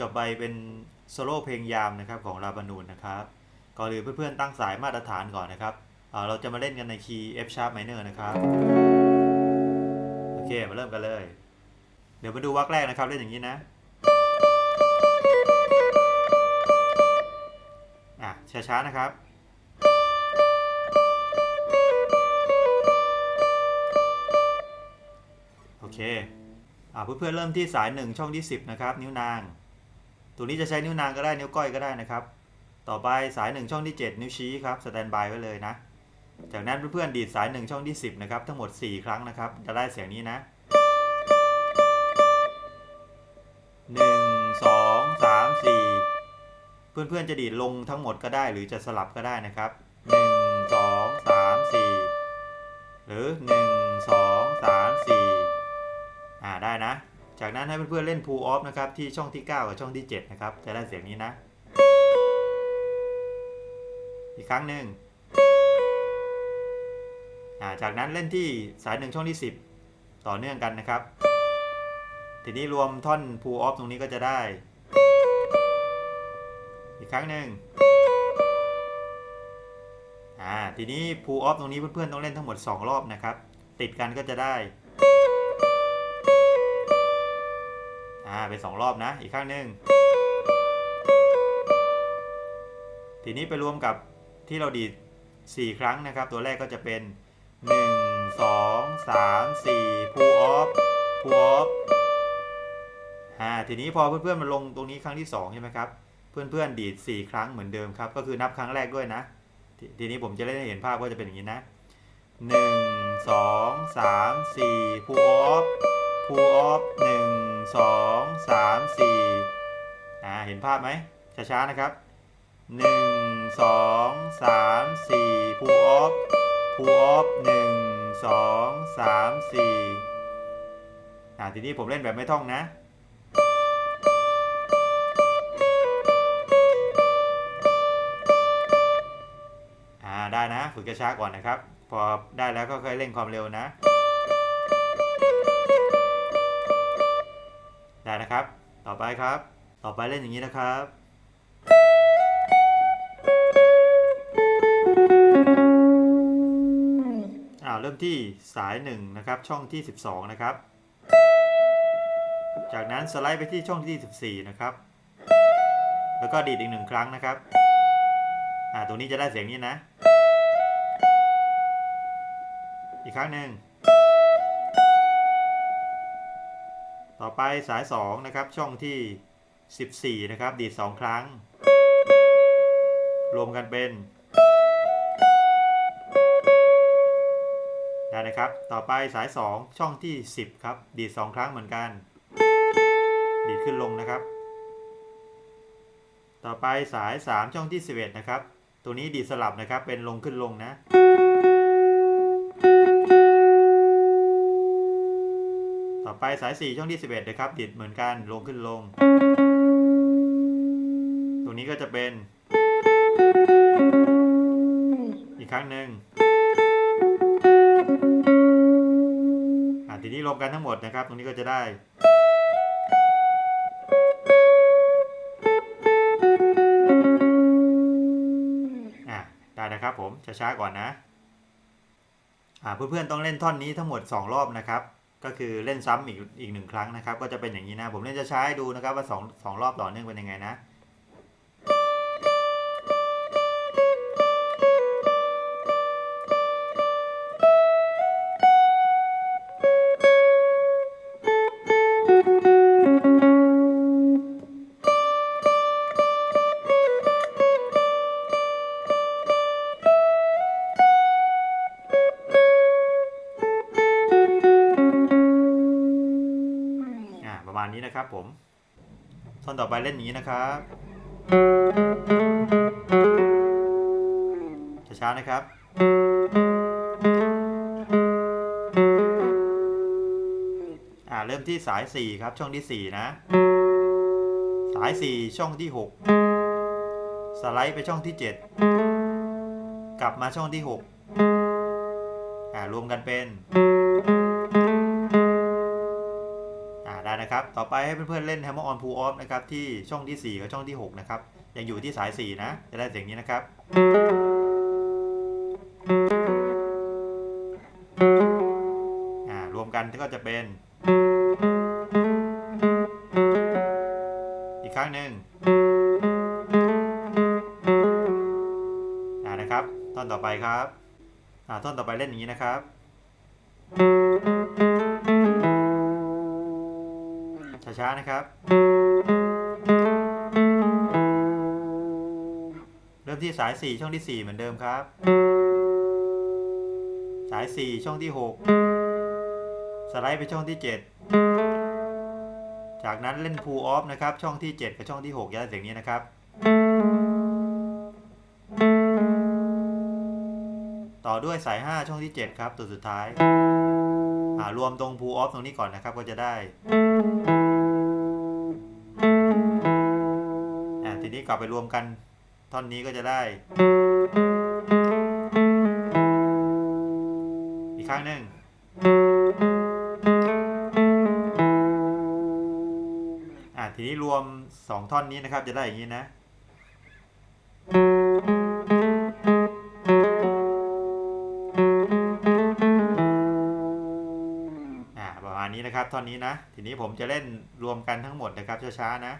จบไปเป็นโซโล่เพลงยามนะครับของลาบานูนนะครับก่อนอื่นเพื่อนๆตั้งสายมาตรฐานก่อนนะครับเเราจะมาเล่นกันในคีย์ F sharp minor นะครับ โอเค มาเริ่มกันเลย เดี๋ยวมาดูวรรคแรกนะครับ เล่นอย่างนี้นะ อะ ช้าๆ นะครับ โอเค อ่าเพื่อนๆเริ่มที่สาย 1 ช่องที่ 10 นะครับ นิ้วนาง ตัวนี้จะใช้นิ้วนางก็ได้นิ้วก้อยก็ได้นะครับ ต่อไปสาย 1 ช่องที่ 7 นิ้วชี้ครับสแตนบายไว้เลยนะ จากนั้นเพื่อนๆดีดสาย 1 ช่องที่ 10 นะครับ ทั้งหมด 4 ครั้งนะครับ จะได้เสียงนี้นะ 1 2 3 4 เพื่อนๆจะดีดลงทั้งหมดก็ได้ หรือจะสลับก็ได้นะครับ 1 2 3 4 หรือ 1 2 3 4 อ่าได้นะ จากนั้นให้เพื่อนๆเล่น pull off นะครับที่ช่องที่ 9 กับช่องที่ 7 นะครับ จะได้เสียงนี้นะ อีกครั้งหนึ่งอ่าจากนั้นเล่นที่สายหนึ่งช่องที่ 10 ต่อเนื่องกันนะครับ ทีนี้รวมท่อน pull off ตรงนี้ก็จะได้ อีกครั้งหนึ่งอ่าทีนี้ pull off ตรงนี้เพื่อนๆต้องเล่นทั้งหมด 2 รอบนะครับ ติดกันก็จะได้ อ่าเป็นสองรอบนะ อีกข้างหนึ่งทีนี้ไปรวมกับที่เราดีด4 ครั้งนะครับ ตัวแรกก็จะเป็น 1 2 3 4 pull off pull off อ่าทีนี้พอเพื่อนๆมาลงตรงนี้ครั้งที่2ใช่ไหมครับ เพื่อนๆดีด 4 ครั้งเหมือนเดิมครับ ก็คือนับครั้งแรกด้วยนะททีนี้ผมจะเล่นให้เห็นภาพว่าจะเป็นอย่างนี้นะ 1 2 3 4 pull off pull off 1 2 3 4อ่าเห็นภาพไหมช้าๆนะครับ 1 2 3 4 pull off pull off 1 2 3 4อ่าทีนี้ผมเล่นแบบไม่ท่องนะอ่าได้นะ ฝึกช้าๆก่อนนะครับ พอได้แล้วก็ค่อยเร่งความเร็วนะ นะครับ ต่อไปครับ ต่อไปเล่นอย่างนี้นะครับอ่าเริ่มที่สาย1นะครับช่องที่ 12 นะครับ จากนั้นสไลด์ไปที่ช่องที่14นะครับ แล้วก็ดีดอีกหนึ่งครั้งนะครับอ่าตรงนี้จะได้เสียงนี้นะ อีกครั้งหนึ่ง ต่อไปสาย 2 นะครับ ช่องที่ 14 นะครับ ดีด 2 ครั้ง รวมกันเป็น ได้นะครับ ต่อไปสาย 2 ช่องที่ 10 ครับ ดีด 2 ครั้งเหมือนกัน ดีดขึ้นลงนะครับ ต่อไปสาย 3 ช่องที่ 11 นะครับ ตัวนี้ดีดสลับนะครับ เป็นลงขึ้นลงนะ ต่อไปสาย 4 ช่องที่ 11 นะครับดีดเหมือนกันลงขึ้นลง ตรงนี้ก็จะเป็น อีกครั้งหนึ่งอ่าทีนี้รวมกันทั้งหมดนะครับ ตรงนี้ก็จะได้อะได้นะครับผมช้าๆก่อนนะอ่าเพื่อนๆต้องเล่นท่อนนี้ทั้งหมด 2 รอบนะครับ ก็คือเล่นซ้ำอีกอีกหนึ่งครั้งนะครับ ก็จะเป็นอย่างนี้นะ ผมเล่นจะใช้ดูนะครับว่า2งรอบต่อเนื่องเป็นยังไงนะ นี้นะครับผมท่อนต่อไปเล่นนี้นะครับช้าๆนะครับ อ่าเริ่มที่สาย 4 ครับช่องที่ 4 นะ สาย 4 ช่องที่ 6 สไลด์ไปช่องที่ 7 กลับมาช่องที่ 6 อ่ารวมกันเป็น นะครับ ต่อไปให้เพื่อนๆเล่น Hammer on Pull Off นะครับที่ช่องที่ 4 กับช่องที่ 6 นะครับ ยังอยู่ที่สาย 4 นะ จะได้เสียงนี้นะครับอ่ารวมกันก็จะเป็น อีกครั้งหนึ่งอ่านะครับท่อนต่อไปครับอ่าท่อนต่อไปเล่นอย่างนี้นะครับ ช้าๆนะครับ เริ่มที่สาย 4 ช่องที่ 4 เหมือนเดิมครับ สาย 4 ช่องที่ 6 สไลด์ไปช่องที่ 7 จากนั้นเล่น pull off นะครับ ช่องที่ 7 กับช่องที่6ย้ายเสียงนี้นะครับต่อด้วยสาย 5 ช่องที่ 7 ครับ ตัวสุดท้ายอ่ารวมตรง pull off ตรงนี้ก่อนนะครับ ก็จะได้ นี้กลับไปรวมกัน ท่อนนี้ก็จะได้ อีกครั้งหนึ่งอ่าทีนี้รวม 2 ท่อนนี้นะครับจะได้อย่างนี้นะ อ่าประมาณนี้นะครับท่อนนี้นะ ทีนี้ผมจะเล่นรวมกันทั้งหมดนะครับช้าๆนะ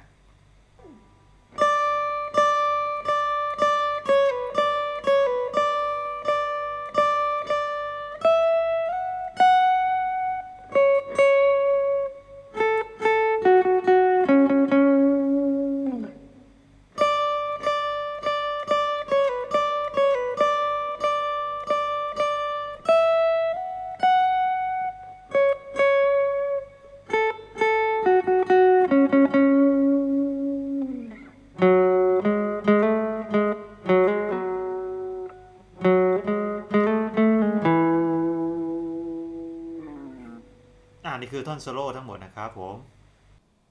คือท่อนโซโล่ทั้งหมดนะครับผม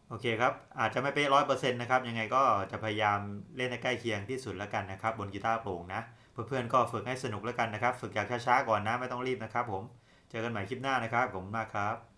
โอเคครับ อาจจะไม่เป๊ะร้อยเปอร์เซ็นต์นะครับ ยังไงก็จะพยายามเล่นให้ใกล้เคียงที่สุดแล้วกันนะครับ บนกีตาร์โปร่งนะ เพื่อนๆก็ฝึกให้สนุกแล้วกันนะครับ ฝึกจากช้าๆก่อนนะ ไม่ต้องรีบนะครับผม เจอกันใหม่คลิปหน้านะครับ ผมมากครับ